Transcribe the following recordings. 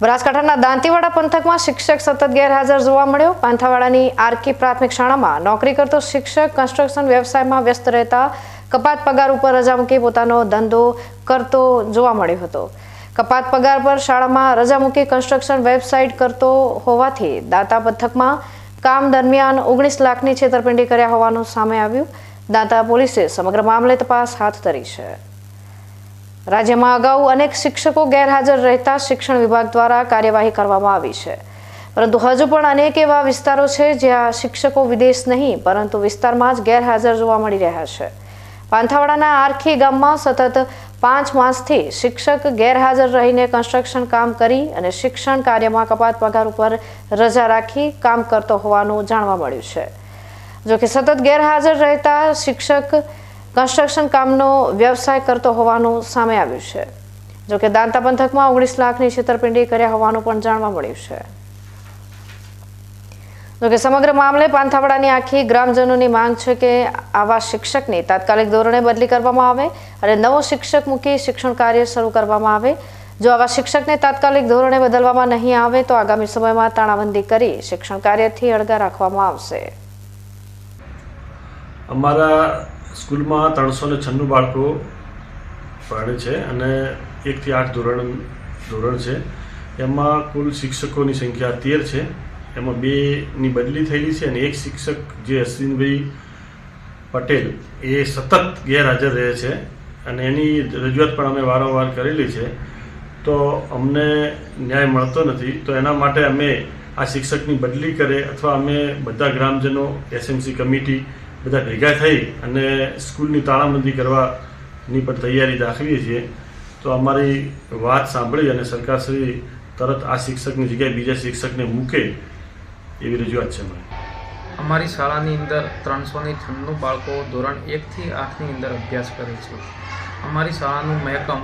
બનાસકાંઠાના દાંતીવાડા પંથકમાં શિક્ષક સતત ગેરહાજર જોવા મળ્યો. પાંથાવાડાની આરકી પ્રાથમિક શાળામાં નોકરી કરતો શિક્ષક કન્સ્ટ્રક્શન વ્યવસાયમાં વ્યસ્ત રહેતા કપાત પગાર ઉપર રજા મૂકી પોતાનો ધંધો કરતો જોવા મળ્યો હતો. કપાત પગાર પર શાળામાં રજા મૂકી કન્સ્ટ્રક્શન વેબસાઇટ કરતો હોવાથી દાંતા પંથકમાં કામ દરમિયાન ઓગણીસ લાખની છેતરપિંડી કર્યા હોવાનું સામે આવ્યું. દાંતા પોલીસે સમગ્ર મામલે તપાસ હાથ ધરી છે. રાજ્યમાં અગાઉ અનેક શિક્ષકો ગેરહાજર રહેતા શિક્ષણ વિભાગ દ્વારા કાર્યવાહી કરવામાં આવી છે. પરંતુ હજુ પણ અનેક એવા વિસ્તારો છે જ્યાં શિક્ષકો વિદેશ નહીં, પરંતુ વિસ્તારમાં જ ગેરહાજર જોવા મળી રહ્યા છે. પાંથાવાડાના આરખી ગામમાં સતત પાંચ માસથી શિક્ષક ગેરહાજર રહીને કન્સ્ટ્રક્શન કામ કરી અને શિક્ષણ કાર્યમાં કપાત પગાર ઉપર રજા રાખી કામ કરતો હોવાનું જાણવા મળ્યું છે. જોકે સતત ગેરહાજર રહેતા શિક્ષક કન્સ્ટ્રક્શન કામનો વ્યવસાય કરતો હોવાનું સામે આવ્યું છે. જોકે દાંતા પંથકમાં ઓગણીસ લાખની છેતરપિંડી કર્યા હોવાનું પણ જાણવા મળ્યું છે. જોકે સમગ્ર મામલે પાંથાવાડાની આખી ગ્રામજનોની માંગ છે કે આવા શિક્ષકની તાત્કાલિક ધોરણે બદલી કરવામાં આવે અને નવો શિક્ષક મૂકી શિક્ષણ કાર્ય શરૂ કરવામાં આવે. જો આવા શિક્ષકને તાત્કાલિક ધોરણે બદલવામાં નહીં આવે તો આગામી સમયમાં તાણાબંધી કરી શિક્ષણ કાર્યથી અળગા રાખવામાં આવશે. અમારા સ્કૂલમાં ત્રણસો ને છન્નું બાળકો ભણે છે અને એકથી આઠ ધોરણ ધોરણ છે. એમાં કુલ શિક્ષકોની સંખ્યા તેર છે. એમાં બેની બદલી થયેલી છે અને એક શિક્ષક જે અશ્વિનભાઈ પટેલ એ સતત ગેરહાજર રહે છે અને એની રજૂઆત પણ અમે વારંવાર કરેલી છે. તો અમને ન્યાય મળતો નથી. તો એના માટે અમે આ શિક્ષકની બદલી કરે અથવા અમે બધા ગ્રામજનો, એસએમસી કમિટી બધા ભેગા થઈ અને સ્કૂલની તાળાબંધી કરવાની પણ તૈયારી દાખવીએ છીએ. તો અમારી વાત સાંભળી અને સરકારશ્રી તરત આ શિક્ષકની જગ્યાએ બીજા શિક્ષકને મૂકે એવી રજૂઆત છે મને અમારી શાળાની અંદર ત્રણસો ને છન્નું બાળકો ધોરણ એકથી આઠની અંદર અભ્યાસ કરે છે. અમારી શાળાનું મહેકમ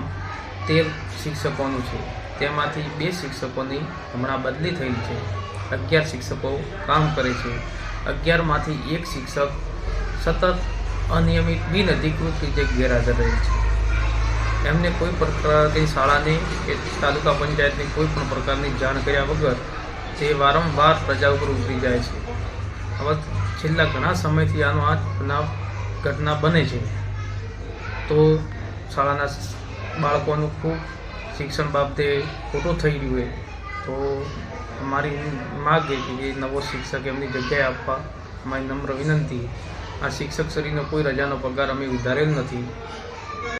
તેર શિક્ષકોનું છે. તેમાંથી બે શિક્ષકોની હમણાં બદલી થઈ છે. અગિયાર શિક્ષકો કામ કરે છે. અગિયારમાંથી એક શિક્ષક સતત અનિયમિત બિન અધિકૃત રીતે ગેરહાજર રહે છે. એમને કોઈ પ્રકારની શાળાની કે તાલુકા પંચાયતની કોઈ પણ પ્રકારની જાણ કર્યા વગર તે વારંવાર પ્રજા ઉપર ઉતરી જાય છે. હવે છેલ્લા ઘણા સમયથી આનો આ બનાવ ઘટના બને છે. તો શાળાના બાળકોનું ખૂબ શિક્ષણ બાબતે ખોટું થઈ રહ્યું હોય તો અમારી માગ એ કે નવો શિક્ષક એમની જગ્યાએ આપવા મારી નમ્ર વિનંતી. આ શિક્ષક શ્રીનો કોઈ રજાનો પગાર અમે ઉધારેલ નથી.